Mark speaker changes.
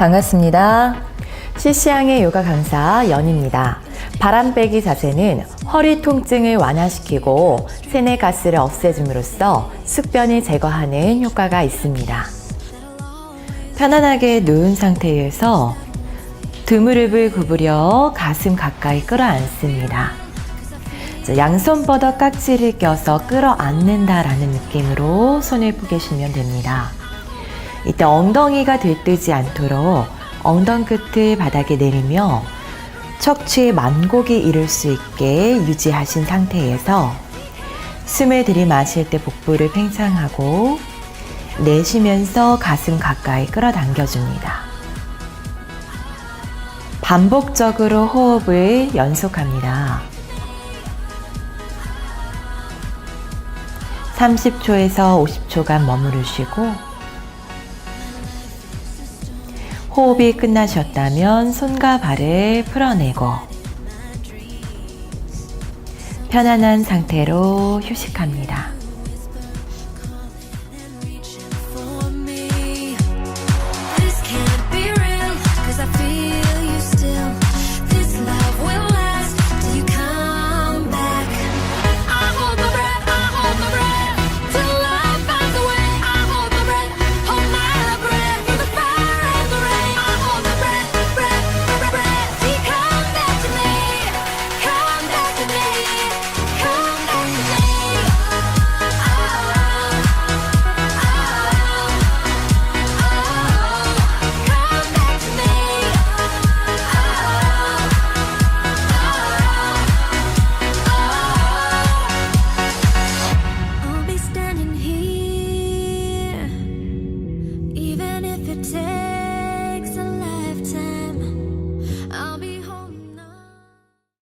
Speaker 1: 반갑습니다. CC양의 요가 강사 연입니다. 바람 빼기 자세는 허리 통증을 완화시키고 체내 가스를 없애줌으로써 숙변을 제거하는 효과가 있습니다. 편안하게 누운 상태에서 두 무릎을 구부려 가슴 가까이 끌어안습니다. 자, 양손 뻗어 깍지를 껴서 끌어안는다라는 느낌으로 손을 뿌개시면 됩니다. 이때 엉덩이가 들뜨지 않도록 엉덩 끝을 바닥에 내리며 척추의 만곡이 이룰 수 있게 유지하신 상태에서 숨을 들이마실 때 복부를 팽창하고 내쉬면서 가슴 가까이 끌어당겨줍니다. 반복적으로 호흡을 연속합니다. 30초에서 50초간 머무르시고 호흡이 끝나셨다면 손과 발을 풀어내고 편안한 상태로 휴식합니다.
Speaker 2: could tell